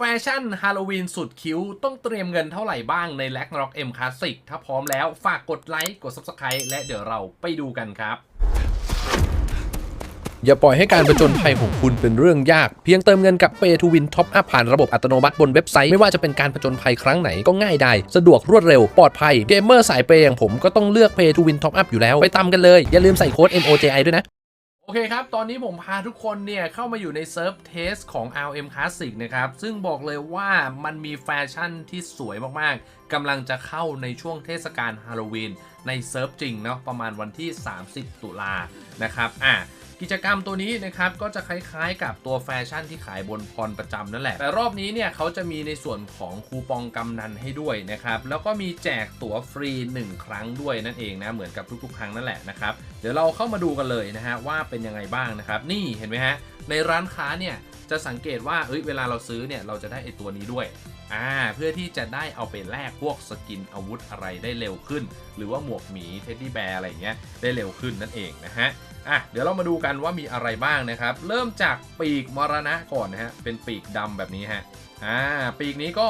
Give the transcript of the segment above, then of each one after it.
แฟชั่นฮาโลวีนสุดคิ้ว ต้องเตรียมเงินเท่าไหร่บ้างใน l a g n a r o k M Classic ถ้าพร้อมแล้วฝากกดไลค์ กด Subscribe และเดี๋ยวเราไปดูกันครับ อย่าปล่อยให้การประจนภัยของคุณเป็นเรื่องยาก เพียงเติมเงินกับ Pay to Win Top Up ผ่านระบบอัตโนมัติบนเว็บไซต์ ไม่ว่าจะเป็นการประจนภัยครั้งไหนก็ง่ายได้ สะดวกรวดเร็ว ปลอดภัยเกมเมอร์สายเปย์อย่างผมก็ต้องเลือก Pay to Win Top Up อยู่แล้วไปตามกันเลยอย่าลืมใส่โค้ด MOJI ด้วยนะ โอเคครับ ตอนนี้ผมพาทุกคนเนี่ย เข้ามาอยู่ในเซิร์ฟเทสของ RM Classic นะครับ ซึ่งบอกเลยว่ามันมีแฟชั่นที่สวยมาก ๆ กำลังจะเข้าในช่วงเทศกาลฮาโลวีนในเซิร์ฟจริงเนาะประมาณวันที่ 30 ตุลานะครับ อะ กิจกรรมตัวนี้นะครับก็จะคล้ายๆ กับตัวแฟชั่นที่ขายบนพรประจำนั่นแหละ แต่รอบนี้เนี่ยเขาจะมีในส่วนของคูปองกำนันให้ด้วยนะครับแล้วก็มีแจกตั๋วฟรี 1 ครั้งด้วยนั่นเองนะเหมือนกับทุกๆ ครั้งนั่นแหละนะครับเดี๋ยวเราเข้ามาดูกันเลยนะฮะว่าเป็นยังไงบ้างนะครับนี่เห็นไหมฮะในร้านค้าเนี่ยจะสังเกตว่าเอ้ยเวลาเราซื้อเนี่ยเราจะได้ไอตัวนี้ด้วยอ่าเพื่อที่จะได้เอาไปแลกพวกสกินอาวุธอะไรได้เร็วขึ้น หรือว่าหมวกหมีเท็ดดี้แบร์อะไรเงี้ยได้เร็วขึ้นนั่นเองนะฮะ อะเดี๋ยวเรามาดูกันว่ามีอะไรบ้างนะครับ เริ่มจากปีกมรณะก่อนนะฮะเป็นปีกดำแบบนี้ฮะอ่าปีกนี้ก็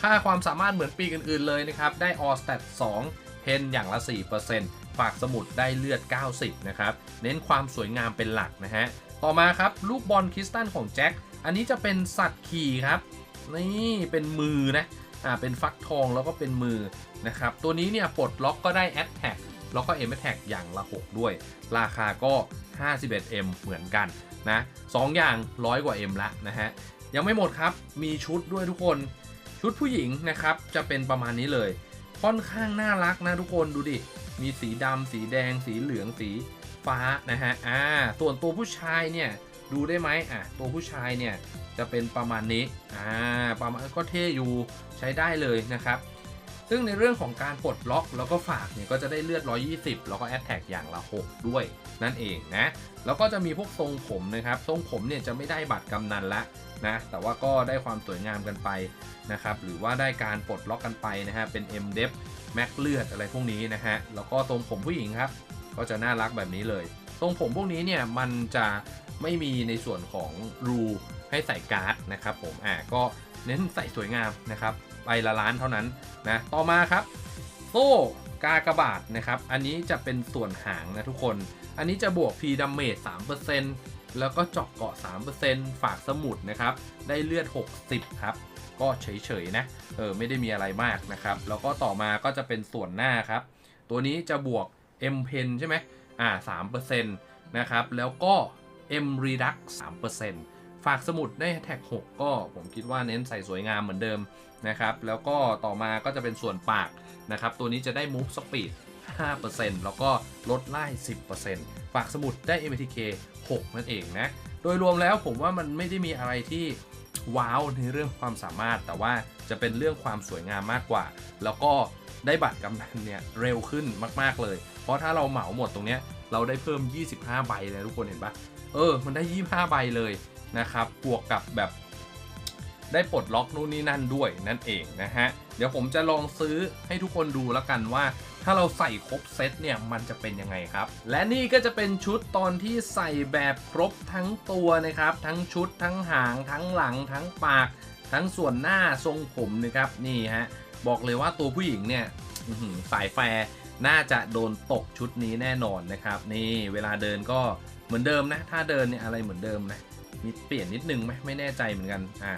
ค่าความสามารถเหมือนปีกอื่นๆเลยนะครับ ได้ All Stat 2เพนอย่างละ 4%ฝากสมุดได้เลือด 90 นะครับ เน้นความสวยงามเป็นหลักนะฮะ ต่อมาครับ ลูกบอลคริสตัลของแจ็ค อันนี้จะเป็นสัตว์ขี่ครับ นี่เป็นมือนะ อ่า เป็นฟักทองแล้วก็เป็นมือนะครับ ตัวนี้เนี่ยปลดล็อกก็ได้ a t t a c แล้วก็ M Attack อย่างละ 6 ด้วย ราคาก็ 51M เหมือนกันนะสองอย่างร้อยกว่า M ละนะฮะ ยังไม่หมดครับมีชุดด้วยทุกคนชุดผู้หญิงนะครับ จะเป็นประมาณนี้เลย ค่อนข้างน่ารักนะทุกคนดูดิ มีสีดำสีแดง สีเหลืองสีฟ้านะฮะอ่าส่วนตัวผู้ชายเนี่ยดูได้ไหมอะตัวผู้ชายเนี่ยจะเป็นประมาณนี้อ่าประมาณก็เท่อยู่ใช้ได้เลยนะครับ ซึ่งในเรื่องของการปลดล็อกแล้วก็ฝากเนี่ยก็จะได้เลือด 120 แล้วก็แอตแทกอย่างละ 6 ด้วยนั่นเองนะ แล้วก็จะมีพวกทรงผมนะครับ ทรงผมเนี่ยจะไม่ได้บัตรกำนันละนะ แต่ว่าก็ได้ความสวยงามกันไปนะครับ หรือว่าได้การปลดล็อกกันไปนะฮะ เป็น M d e p Max เลือดอะไรพวกนี้นะฮะ แล้วก็ทรงผมผู้หญิงครับ ก็จะน่ารักแบบนี้เลย ทรงผมพวกนี้เนี่ยมันจะ ไม่มีในส่วนของรูให้ใส่การ์ดนะครับผมอ่าก็เน้นใส่สวยงามนะครับใบละล้านเท่านั้นนะต่อมาครับโซ่กากบาทนะครับอันนี้จะเป็นส่วนหางนะทุกคน อันนี้จะบวก P ดาเมจ3%แล้วก็เจาะเกาะ 3%ฝากสมุดนะครับได้เลือด 60 ครับ ก็เฉยๆนะเออไม่ได้มีอะไรมากนะครับแล้วก็ต่อมาก็จะเป็นส่วนหน้าครับ ตัวนี้จะบวก M Pen ใช่ไหมอ่า3%นะครับแล้วก็ M Redux 3%ฝากสมุดได้แท็ก6 ก็ผมคิดว่าเน้นใส่สวยงามเหมือนเดิมนะครับ แล้วก็ต่อมาก็จะเป็นส่วนปากนะครับ ตัวนี้จะได้ Move Speed 5%แล้วก็ลดไล่ 10%ฝากสมุดได้ MTK 6 นั่นเองนะ โดยรวมแล้วผมว่ามันไม่ได้มีอะไรที่ว้าวในเรื่องความสามารถ แต่ว่าจะเป็นเรื่องความสวยงามมากกว่า แล้วก็ได้บัตรกำนันเนี่ยเร็วขึ้นมาก ๆ เลย เพราะถ้าเราเหมาหมดตรงเนี้ยเราได้เพิ่ม 25 ใบเลยทุกคนเห็นปะ เออ มันได้ 25 ใบเลยนะครับ บวกกับแบบได้ปลดล็อกนู่นนี่นั่นด้วยนั่นเองนะฮะ เดี๋ยวผมจะลองซื้อให้ทุกคนดูแล้วกันว่า ถ้าเราใส่ครบเซตเนี่ยมันจะเป็นยังไงครับ และนี่ก็จะเป็นชุดตอนที่ใส่แบบครบทั้งตัวนะครับ ทั้งชุดทั้งหางทั้งหลัง ทั้งปาก ทั้งส่วนหน้าทรงผมนะครับนี่ฮะบอกเลยว่าตัวผู้หญิงเนี่ยสายแฟร์น่าจะโดนตกชุดนี้แน่นอนนะครับ นี่เวลาเดินก็ เหมือนเดิมนะถ้าเดินเนี่ยอะไรเหมือนเดิมนะมีเปลี่ยนนิดนึงไหมไม่แน่ใจเหมือนกันอะ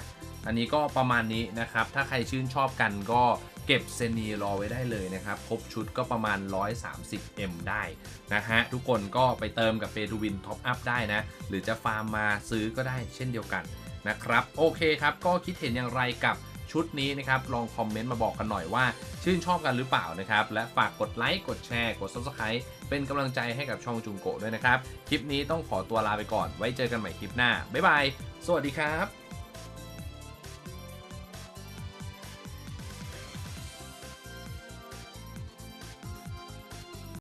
อันนี้ก็ประมาณนี้นะครับ ถ้าใครชื่นชอบกันก็เก็บเซนีรอไว้ได้เลยนะครับ ครบชุดก็ประมาณ 130M ได้นะฮะ ทุกคนก็ไปเติมกับเปตูวินท็อปอัพได้นะ หรือจะฟาร์มมาซื้อก็ได้เช่นเดียวกันนะครับ โอเคครับ ก็คิดเห็นอย่างไรกับ ชุดนี้นะครับลองคอมเมนต์มาบอกกันหน่อยว่า ชื่นชอบกันหรือเปล่านะครับ และฝากกดไลค์กดแชร์กด Subscribe เป็นกำลังใจให้กับช่องจุงโกด้วยนะครับ คลิปนี้ต้องขอตัวลาไปก่อนไว้เจอกันใหม่คลิปหน้าบ๊ายบายสวัสดีครับ